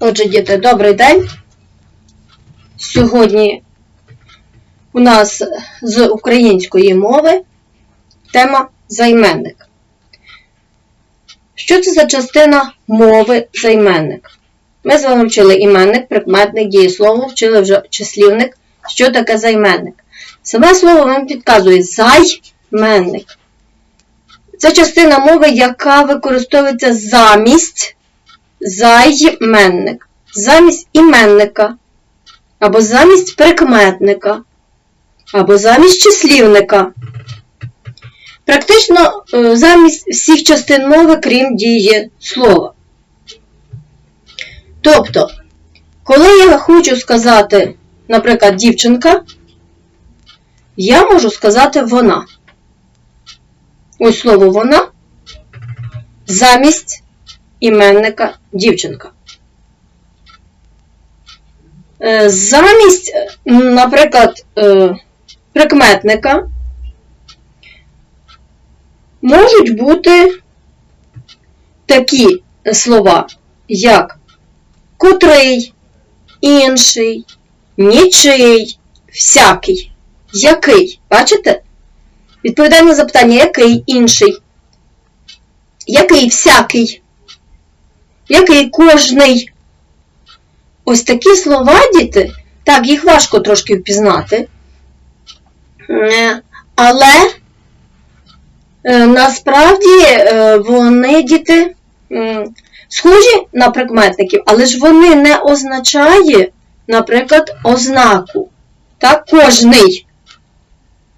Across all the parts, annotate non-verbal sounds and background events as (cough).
Отже, діти, добрий день. Сьогодні у нас з української мови тема займенник. Що це за частина мови займенник? Ми з вами вчили іменник, прикметник, дієслово, вчили вже числівник. Що таке займенник? Саме слово вам підказує займенник. Це частина мови, яка використовується замість займенник, замість іменника, або замість прикметника, або замість числівника. Практично е, замість всіх частин мови, крім дії слова. Тобто, коли я хочу сказати, наприклад, дівчинка, я можу сказати вона. Ось слово вона замість іменника дівчинка. Е, Замість, наприклад, е, прикметника можуть бути такі слова, як котрий, інший, нічий, всякий, який. Бачите? Відповідає на запитання, який інший, який всякий, який кожний. Ось такі слова, діти, так, їх важко трошки впізнати. Е, Але е, насправді е, вони, діти, схожі на прикметників, але ж вони не означає, наприклад, ознаку. Так, кожний.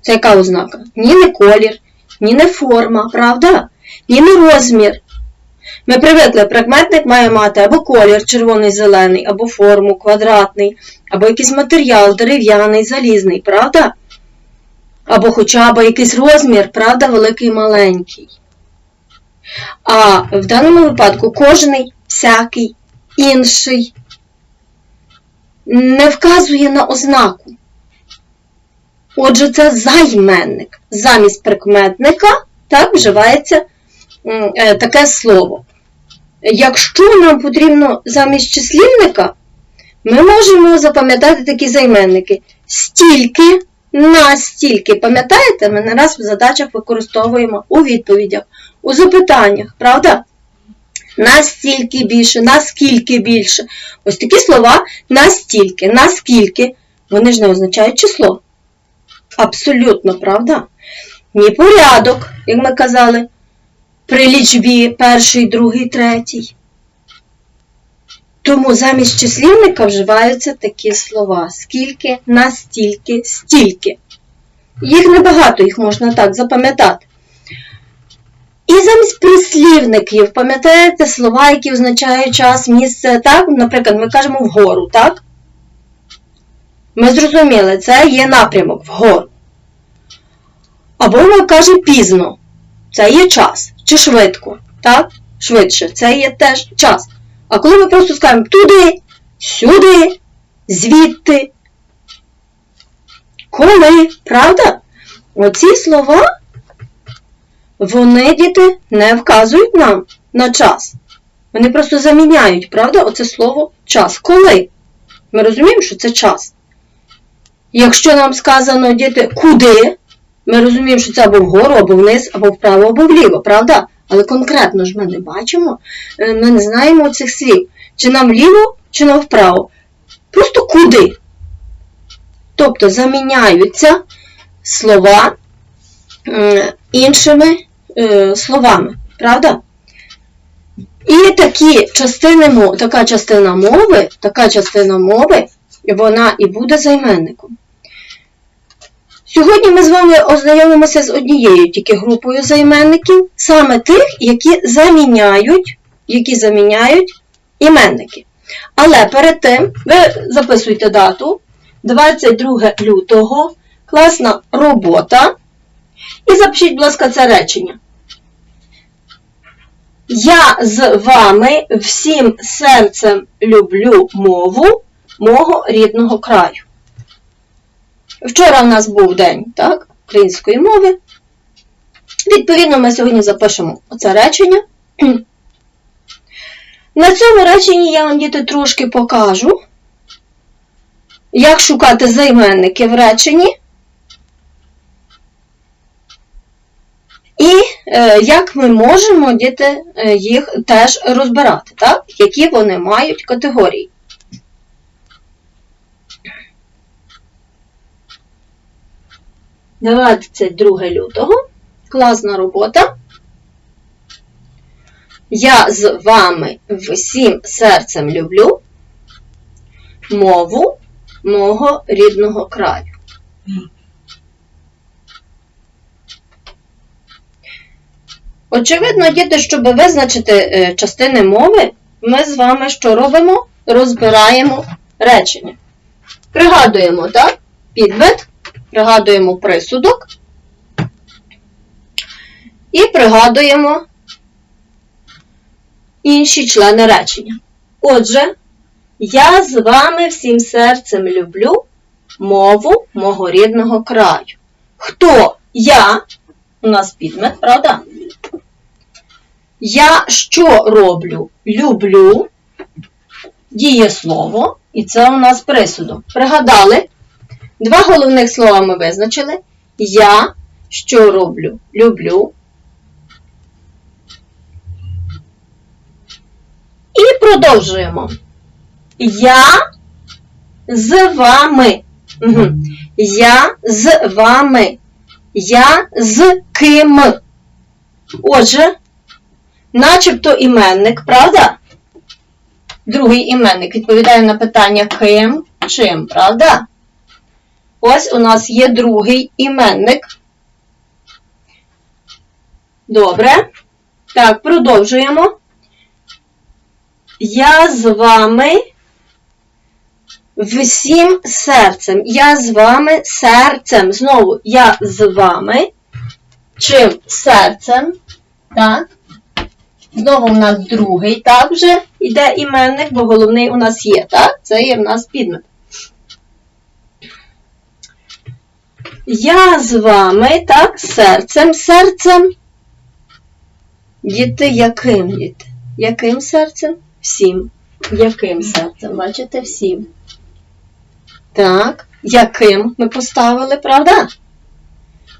Це яка ознака? Ні не колір, ні не форма, правда? Ні не розмір. Ми привикли, прикметник має мати або колір червоний, зелений, або форму квадратний, або якийсь матеріал дерев'яний, залізний, правда? Або хоча б якийсь розмір, правда, великий маленький. А в даному випадку кожний, всякий, інший не вказує на ознаку. Отже, це займенник. Замість прикметника так вживається е, таке слово. Якщо нам потрібно замість числівника, ми можемо запам'ятати такі займенники. Стільки, настільки. Пам'ятаєте, ми не раз в задачах використовуємо у відповідях, у запитаннях, правда? Настільки більше, наскільки більше. Ось такі слова настільки, наскільки, вони ж не означають число. Абсолютно, правда? Ні порядок, як ми казали, при лічбі перший, другий, третій. Тому замість числівника вживаються такі слова: скільки, настільки, стільки. Їх небагато, їх можна так запам'ятати. І замість прислівників, пам'ятаєте слова, які означають час, місце, так? Наприклад, ми кажемо вгору, так? Ми зрозуміли, це є напрямок вгору. Або ми кажемо пізно, це є час, чи швидко, так? Швидше, це є теж час. А коли ми просто скажемо туди, сюди, звідти, коли, правда? Оці слова, вони, діти, не вказують нам на час. Вони просто заміняють, правда, оце слово час. Коли? Ми розуміємо, що це час. Якщо нам сказано, діти, куди, ми розуміємо, що це або вгору, або вниз, або вправо, або вліво, правда? Але конкретно ж ми не бачимо, е, ми не знаємо цих слів. Чи нам вліво, чи нам вправо. Просто куди. Тобто заміняються слова іншими е, словами, правда? І такі частини, така частина мови, така частина мови, вона і буде займенником. Сьогодні ми з вами ознайомимося з однією тільки групою займенників, саме тих, які заміняють, які заміняють іменники. Але перед тим ви записуйте дату 22 лютого, класна робота. І запишіть, будь ласка, це речення. Я з вами всім серцем люблю мову мого рідного краю. Вчора в нас був день так, української мови. Відповідно, ми сьогодні запишемо оце речення. На цьому реченні я вам діти трошки покажу, як шукати займенники в реченні. І е, як ми можемо діти е, їх теж розбирати, так? які вони мають категорії. Двадцять 2 лютого. Класна робота. Я з вами всім серцем люблю мову мого рідного краю. Очевидно, діти, щоб визначити е, частини мови, ми з вами що робимо? Розбираємо речення. Пригадуємо, так? Підмет, пригадуємо присудок і пригадуємо інші члени речення. Отже, я з вами всім серцем люблю мову мого рідного краю. Хто я? У нас підмет, правда? Я що роблю? Люблю дієслово, і це у нас присудок. Пригадали? Два головних слова ми визначили. Я що роблю? Люблю. І продовжуємо. Я з вами. Угу. Я з вами. Я з ким. Отже, начебто іменник, правда? Другий іменник відповідає на питання ким, чим, правда? Ось у нас є другий іменник. Добре. Так, продовжуємо. Я з вами всім серцем. Я з вами серцем. Знову я з вами. Чим серцем? Так. Знову у нас другий, так вже йде іменник, бо головний у нас є, так? Це є в нас підмет. Я з вами, так, серцем, серцем. Діти, яким діти? Яким серцем? Всім. Яким серцем? Бачите, всім. Так, яким ми поставили, правда?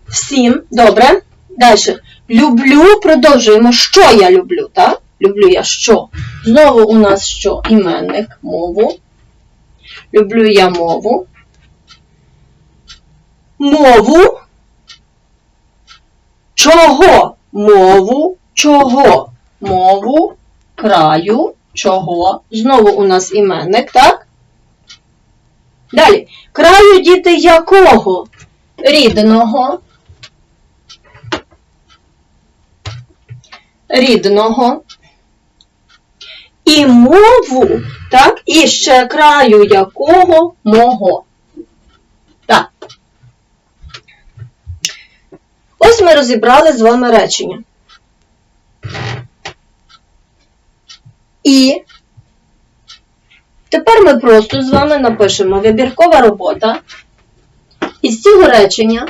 Всім. Добре. Далі. Люблю, продовжуємо. Що я люблю, так? Люблю я що? Знову у нас що? Іменник, мову. Люблю я мову. Мову. Чого? Мову. Чого? Мову краю. Чого? Знову у нас іменник, так? Далі. Краю діти якого? Рідного. Рідного. І мову, так? І ще краю якого мого. Так. Ось ми розібрали з вами речення. І тепер ми просто з вами напишемо вибіркова робота. Із цього речення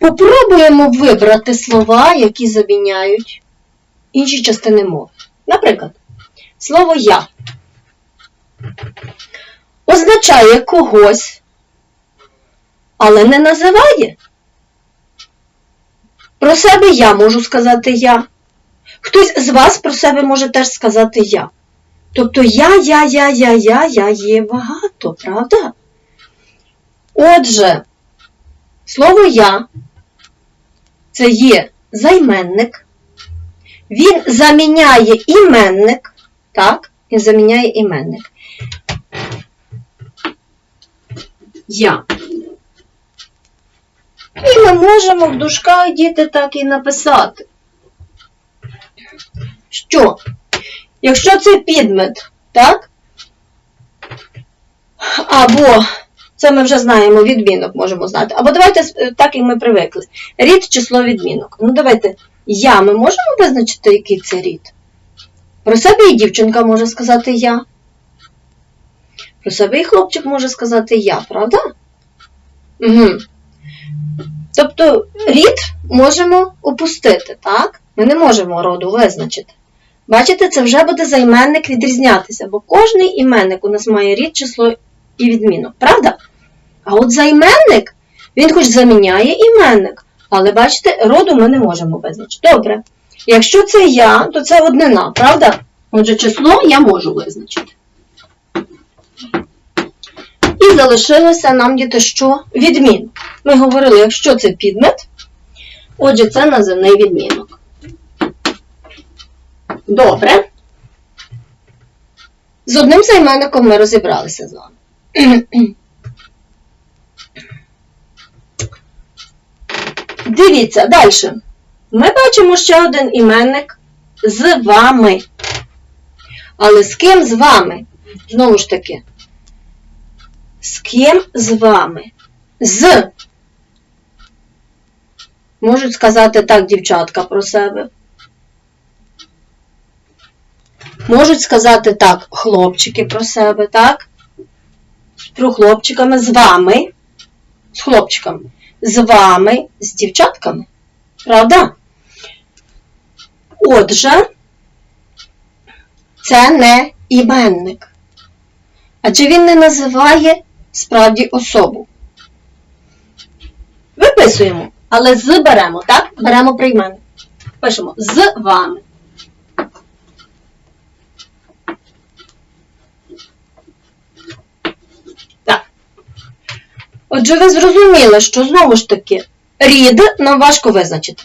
Попробуємо вибрати слова, які заміняють інші частини мови. Наприклад, слово я означає когось, але не називає. Про себе я можу сказати я. Хтось з вас про себе може теж сказати я. Тобто я, я, я, я, я, я є багато, правда? Отже, слово я це є займенник. Він заміняє іменник. Так, він заміняє іменник. Я. І ми можемо в дужках діти так і написати. Що? Якщо це підмет, так? Або, це ми вже знаємо, відмінок можемо знати. Або давайте е, так, як ми привикли. Рід число відмінок. Ну, давайте Я ми можемо визначити, який це рід? Про себе і дівчинка може сказати я. Про себе і хлопчик може сказати я, правда? Угу. Тобто рід можемо опустити, так? Ми не можемо роду визначити. Бачите, це вже буде займенник відрізнятися, бо кожний іменник у нас має рід, число і відмінок, правда? А от займенник, він хоч заміняє іменник, але бачите, роду ми не можемо визначити. Добре. Якщо це я, то це однина, правда? Отже, число я можу визначити. І залишилося нам діти що? Відмін. Ми говорили, якщо це підмет, отже, це називний відмінок. Добре. З одним займенником ми розібралися з вами. (clears throat) Дивіться, далі. Ми бачимо ще один іменник з вами. Але з ким з вами? Знову ж таки. З ким з вами? З. Можуть сказати так дівчатка про себе. Можуть сказати так хлопчики про себе, так? Про хлопчиками з вами. З хлопчиками. З вами, з дівчатками. Правда? Отже, це не іменник. Адже він не називає справді особу. Виписуємо, але з беремо, так? Беремо прийменник. Пишемо з вами. Так. Отже, ви зрозуміли, що знову ж таки рід нам важко визначити.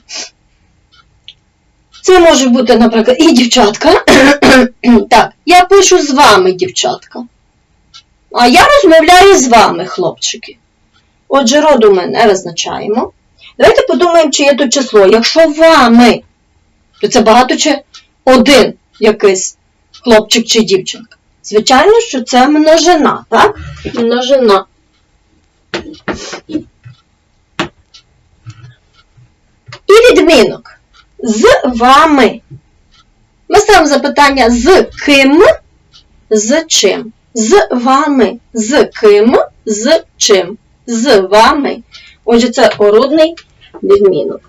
Це може бути, наприклад, і дівчатка. (clears throat) так, я пишу з вами, дівчатка. А я розмовляю з вами, хлопчики. Отже, роду ми не визначаємо. Давайте подумаємо, чи є тут число. Якщо вами, то це багато чи один якийсь хлопчик чи дівчинка. Звичайно, що це множина, так? Множина. І відмінок. З вами. Ми ставимо запитання з ким, з чим. З вами. З ким, з чим. З вами. Отже, це орудний відмінок.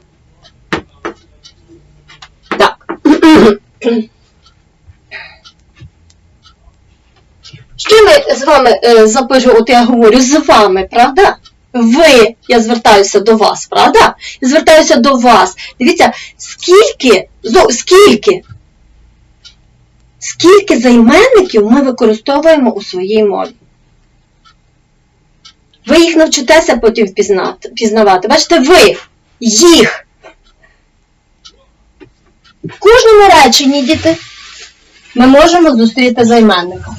Так. (clears throat) Що ми з вами е, запишемо, от я говорю з вами, правда? Ви, я звертаюся до вас, правда? Я звертаюся до вас. Дивіться, скільки, скільки, скільки займенників ми використовуємо у своїй мові. Ви їх навчитеся потім впізнати, пізнавати. Бачите, ви, їх. В кожному реченні, діти, ми можемо зустріти займенника.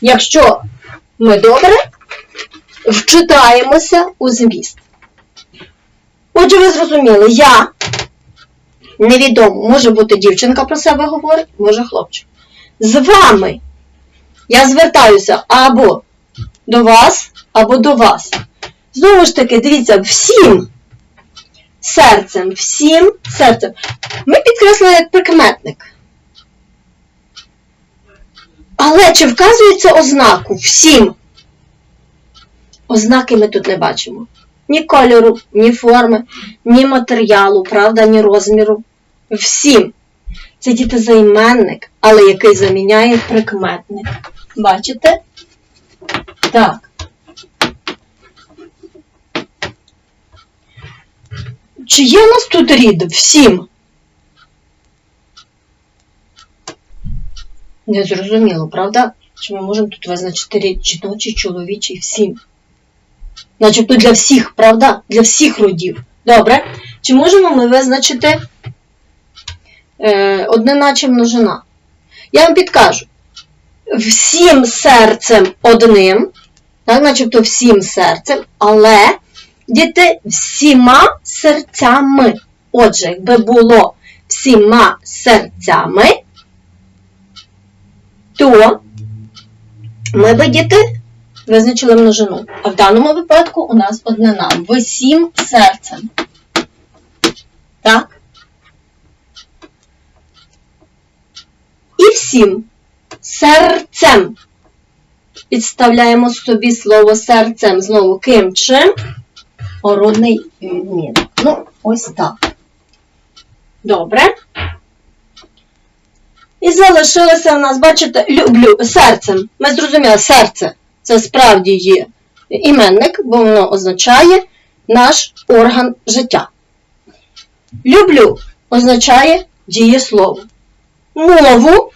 Якщо ми добре вчитаємося у зміст. Отже, ви зрозуміли, я невідомо, може бути дівчинка про себе говорить, може хлопчик. З вами я звертаюся або до вас, або до вас. Знову ж таки, дивіться, всім серцем, всім серцем. Ми підкреслили як прикметник. Але чи вказується ознаку всім? Ознаки ми тут не бачимо. Ні кольору, ні форми, ні матеріалу, правда, ні розміру. Всім. Це діти займенник, але який заміняє прикметник. Бачите? Так. Чи є у нас тут рід всім? Не зрозуміло, правда? Чи ми можемо тут визначити рід жіночий, чоловічий всім? Начебто для всіх, правда? Для всіх родів. Добре. Чи можемо ми визначити е, однина множина? Я вам підкажу. Всім серцем одним, так, начебто всім серцем, але діти всіма серцями. Отже, якби було всіма серцями, то ми би діти визначили множину. А в даному випадку у нас однина. Висім серцем. Так? І всім серцем. Підставляємо собі слово серцем знову ким чим? Орудний відмінок. Ну, ось так. Добре. І залишилося в нас, бачите, люблю серцем. Ми зрозуміли, серце це справді є іменник, бо воно означає наш орган життя. Люблю означає дієслово. Мову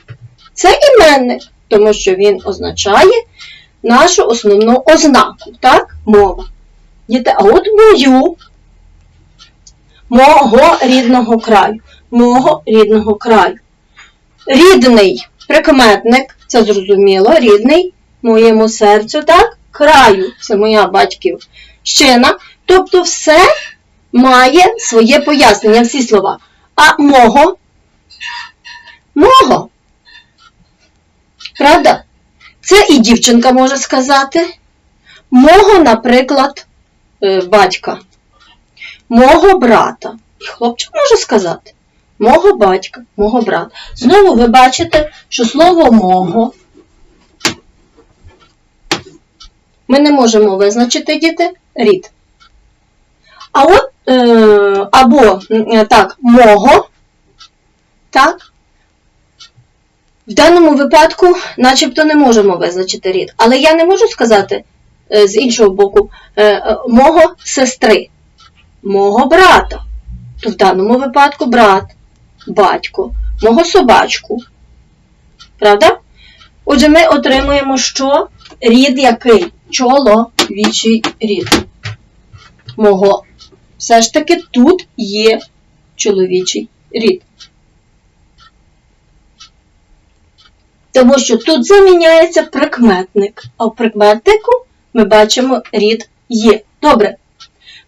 це іменник, тому що він означає нашу основну ознаку, так? Мова. Діти, а от мою мого рідного краю. Мого рідного краю. Рідний прикметник, це зрозуміло, рідний моєму серцю, так? Краю, це моя батьківщина. Тобто все має своє пояснення, всі слова. А мого? Мого. Правда? Це і дівчинка може сказати. Мого, наприклад, е, батька. Мого брата. І хлопчик може сказати. Мого батька, мого брата. Знову ви бачите, що слово мого ми не можемо визначити діти рід. А от е, або так, мого, так, в даному випадку начебто не можемо визначити рід. Але я не можу сказати е, з іншого боку, е, е, мого сестри, мого брата. То в даному випадку брат, батько, мого собачку. Правда? Отже, ми отримуємо що? Рід який? Чоловічий рід. Мого. Все ж таки тут є чоловічий рід. Тому що тут заміняється прикметник, а в прикметнику ми бачимо рід є. Добре.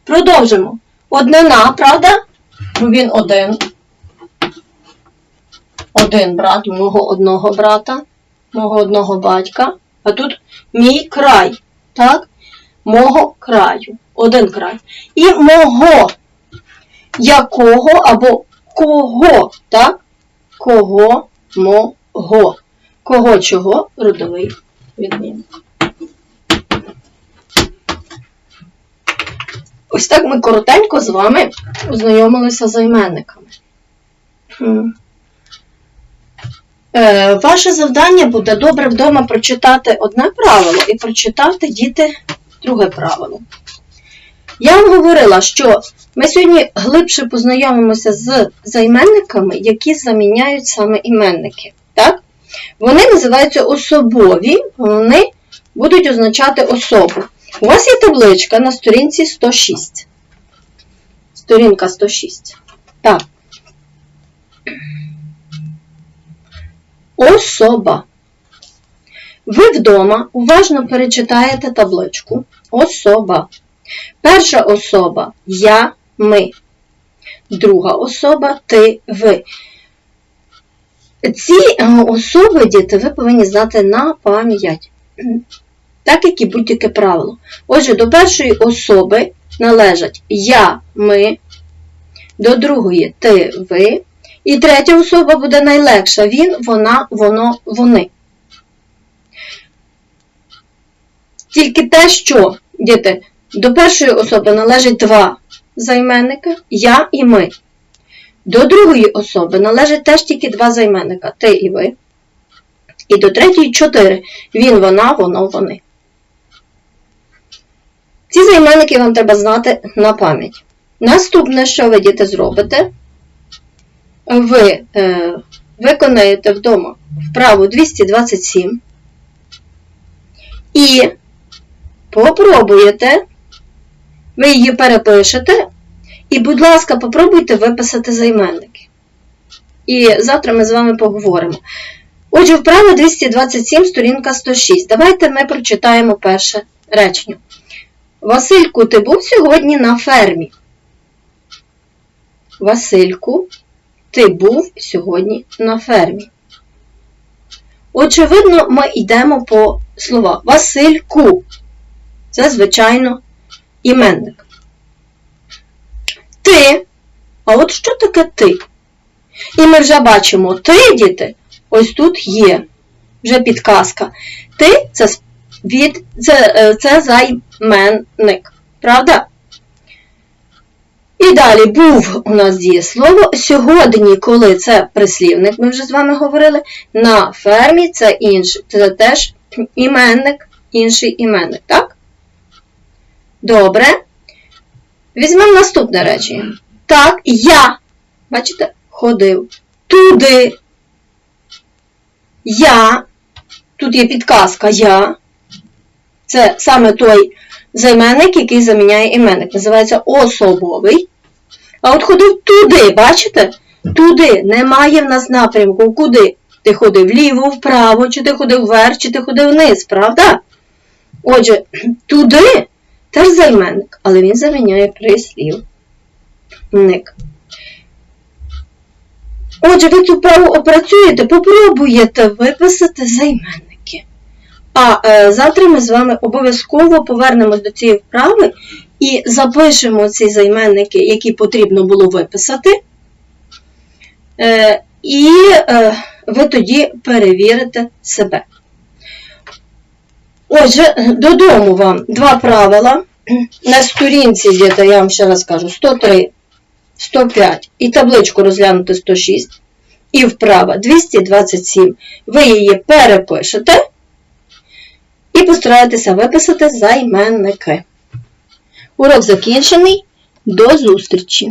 Продовжимо. Однина, правда? Він один. Один брат, мого одного брата, мого одного батька. А тут мій край. Так? Мого краю. Один край. І мого якого або кого, так? Кого мого. Кого чого родовий відмінок. Ось так ми коротенько з вами ознайомилися з іменниками. Е, Ваше завдання буде добре вдома прочитати одне правило і прочитати діти друге правило. Я вам говорила, що ми сьогодні глибше познайомимося з займенниками, які заміняють саме іменники. Так? Вони називаються особові, вони будуть означати особу. У вас є табличка на сторінці 106. Сторінка 106. Так. Особа. Ви вдома уважно перечитаєте табличку. Особа. Перша особа я, ми. Друга особа ти, ви. Ці е, особи, діти, ви повинні знати на пам'ять. Так як і будь-яке правило. Отже, до першої особи належать я, ми, до другої ти, ви. І третя особа буде найлегша. Він, вона, воно, вони. Тільки те, що, діти, до першої особи належить два займенника я і ми. До другої особи належить теж тільки два займенника ти і ви. І до третьої чотири. Він, вона, воно, вони. Ці займенники вам треба знати на пам'ять. Наступне, що ви діти зробите, ви е, виконаєте вдома вправу 227 і попробуєте, ви її перепишете, і, будь ласка, попробуйте виписати займенники. І завтра ми з вами поговоримо. Отже, вправа 227, сторінка 106. Давайте ми прочитаємо перше речення. Васильку, ти був сьогодні на фермі? Васильку, ти був сьогодні на фермі. Очевидно, ми йдемо по словах. Васильку. Це, звичайно, іменник. Ти. А от що таке ти? І ми вже бачимо ти, діти, ось тут є вже підказка. Ти це, від, це, е, це займенник. Правда? І далі був у нас дієслово. Сьогодні, коли це прислівник, ми вже з вами говорили, на фермі це інший. Це теж іменник, інший іменник, так? Добре. Візьмемо наступне речення. Так, я, бачите, ходив туди. Я, тут є підказка я. Це саме той займенник, який заміняє іменник. Називається особовий. А от ходив туди, бачите? Туди немає в нас напрямку. Куди? Ти ходив вліво, вправо, чи ти ходив вверх, чи ти ходив вниз, правда? Отже, (clears throat) туди теж займенник, але він заміняє прислівник. Отже, ви цю вправу опрацюєте, попробуєте виписати займенники. А е, завтра ми з вами обов'язково повернемось до цієї вправи і запишемо ці займенники, які потрібно було виписати. Е, і е, ви тоді перевірите себе. Отже, додому вам два правила. На сторінці, діти, я вам ще раз кажу, 103, 105 і табличку розглянути 106. І вправа 227. Ви її перепишете і постараєтеся виписати займенники. Урок закінчений. До зустрічі!